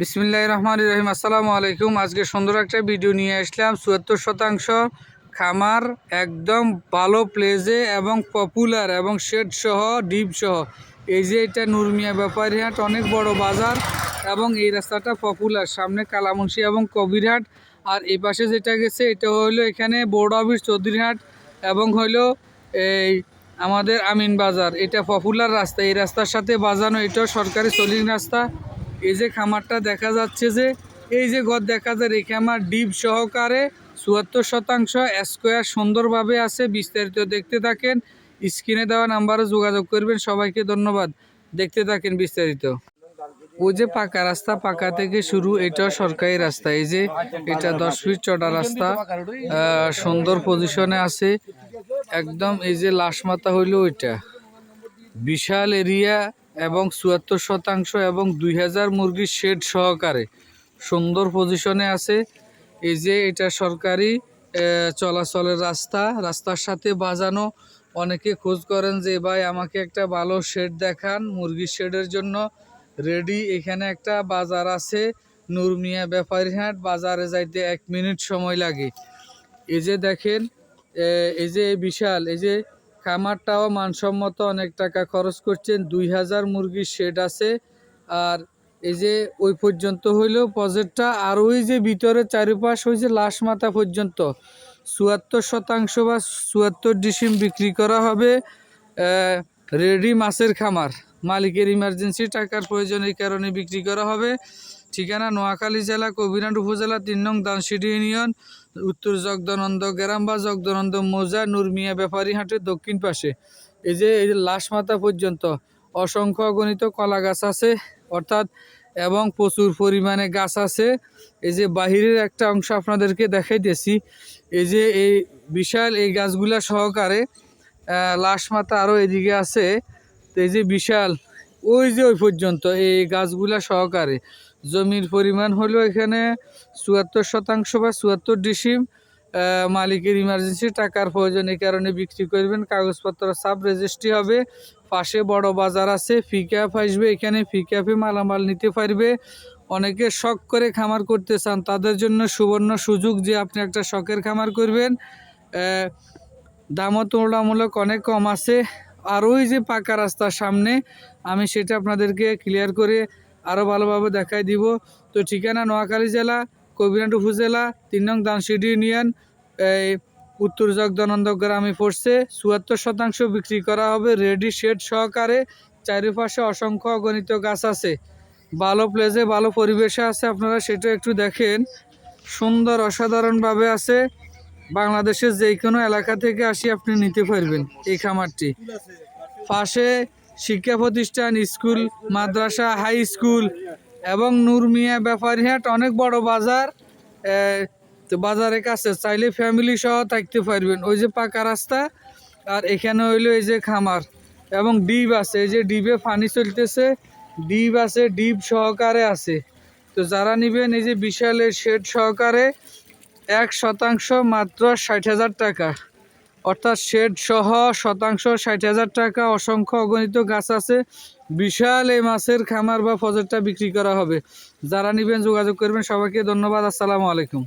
বিসমিল্লাহ রহমান রহিম। আসসালামু আলাইকুম। আজকে সুন্দর একটা ভিডিও নিয়ে আসলাম। চুয়াত্তর শতাংশ খামার একদম ভালো প্লেজে এবং পপুলার এবং শেড সহ ডিপ সহ। এই যে এটা নুরমিয়া ব্যাপারী হাট, অনেক বড় বাজার এবং এই রাস্তাটা পপুলার সামনে কালামুন্সি এবং কবিরহাট আর এই পাশে যেটা গেছে, এটা হলো এখানে বোর্ড অফিস চৌধুরীহাট এবং হলো এই আমাদের আমিন বাজার। এটা পপুলার রাস্তা। এই রাস্তার সাথে বাজানো এটাও সরকারি সোলিং রাস্তা। এই যে খামারটা দেখা যাচ্ছে যে, এই যে ঘর দেখা যায় এই খামার ডিপ সহকারে চুয়াত্তর শতাংশ স্কোয়ার সুন্দরভাবে আছে, বিস্তারিত দেখতে থাকেন। স্ক্রিনে দেওয়া নাম্বারে যোগাযোগ করবেন, সবাইকে ধন্যবাদ। দেখতে থাকেন বিস্তারিত। ওই যে পাকা রাস্তা, পাকা থেকে শুরু এটা সরকারি রাস্তা। এই যে এটা দশ ফিট চড়া রাস্তা সুন্দর পজিশনে আছে। একদম এই যে লাশ মাথা হইল ওইটা। বিশাল এরিয়া এবং চুয়াত্তর শতাংশ এবং দুই হাজার মুরগির শেড সহকারে। সুন্দর পজিশনে আছে। এই যে এটা সরকারি চলাচলের রাস্তা। রাস্তার সাথে বাজানো। অনেকে খোঁজ করেন যে, ভাই, আমাকে একটা ভালো শেড দেখান, মুরগির শেডের জন্য রেডি এখানে একটা বাজার আছে নুরমিয়া ব্যাপারী হাট। বাজারে যাইতে এক মিনিট সময় লাগে। এই যে দেখেন এই যে বিশাল, এই যে খামারটাও মানসম্মত অনেক টাকা খরচ করছেন। দুই হাজার মুরগির শেড আছে। আর এই যে ওই পর্যন্ত হইল প্রজেক্টটা আর ওই যে ভিতরে চারিপাশ ওই যে লাশ মাথা পর্যন্ত, চুয়াত্তর শতাংশ বা চুয়াত্তর ডিসিম বিক্রি করা হবে রেডি মাছের খামার। মালিকের ইমার্জেন্সি টাকার প্রয়োজন এই কারণে বিক্রি করা হবে। ঠিকানা নোয়াখালী জেলা কবিরাট উপজেলা তিন নং দানসিডি ইউনিয়ন, উত্তর জগদানন্দ গ্রাম বা জগদানন্দ মৌজা নুরমিয়া ব্যাপারী হাটের দক্ষিণ পাশে। এই যে এই যে লাশ মাথা পর্যন্ত অসংখ্য গণিত কলা গাছ আছে, অর্থাৎ, এবং প্রচুর পরিমাণে গাছ আছে। এই যে বাহিরের একটা অংশ আপনাদেরকে দেখাইতেছি। এই যে এই বিশাল এই গাছগুলা সহকারে লাশ মাথা আরও এদিকে আছে। তো এই যে বিশাল, ওই যে ওই পর্যন্ত এই গাছগুলা সহকারে। জমির পরিমাণ হলো এখানে চুয়াত্তর শতাংশ বা চুয়াত্তর ডিসিম মালিকের ইমার্জেন্সি টাকার প্রয়োজন এই কারণে বিক্রি করবেন। কাগজপত্র সাব রেজিস্ট্রি হবে। পাশে বড় বাজার আছে ফি ক্যাপ আসবে। এখানে ফিক্যাপে মালামাল নিতে পারবে। অনেকে শখ করে খামার করতে চান, তাদের জন্য সুবর্ণ সুযোগ যে আপনি একটা শখের খামার করবেন। দামও তুলনামূলক অনেক কম আছে। আর ওই যে পাকা রাস্তার সামনে, আমি সেটা আপনাদেরকে ক্লিয়ার করে আরও ভালোভাবে দেখাই দিব। তো ঠিকানা নোয়াখালী জেলা কবিরাট উপজেলা তিন নং দানসিডি ইউনিয়ন। এই উত্তর জগদানন্দ গ্রামে পড়ছে। চুয়াত্তর শতাংশ বিক্রি করা হবে রেডি শেড সহকারে। চারিপাশে অসংখ্য অগণিত গাছ আছে। ভালো প্লেসে ভালো পরিবেশে আছে আপনারা, সেটা একটু দেখেন। সুন্দর, অসাধারণভাবে আছে। বাংলাদেশের যে কোনো এলাকা থেকে আসি আপনি নিতে পারবেন এই খামারটি। পাশে শিক্ষা প্রতিষ্ঠান, স্কুল, মাদ্রাসা, হাই স্কুল এবং নুরমিয়া ব্যাপারীহাট অনেক বড় বাজার। তো বাজারের কাছে চাইলে ফ্যামিলি সহ থাকতে পারবেন। ওই যে পাকা রাস্তা আর এখানে হইল এই যে খামার এবং ডিপ আছে। এই যে ডিপে পানি চলতেছে। ডিপ আছে, ডিপ সহকারে আছে। তো যারা নিবেন এই যে বিশালের শেড সহকারে এক শতাংশ মাত্র ষাট হাজার টাকা। অর্থাৎ শেড সহ শতাংশ, ষাট হাজার টাকা, অসংখ্য অগণিত গাছ আছে। বিশাল এই মাছের খামার বা ফজরটা বিক্রি করা হবে। যারা নেবেন যোগাযোগ করবেন। সবাইকে ধন্যবাদ। আসসালামু আলাইকুম।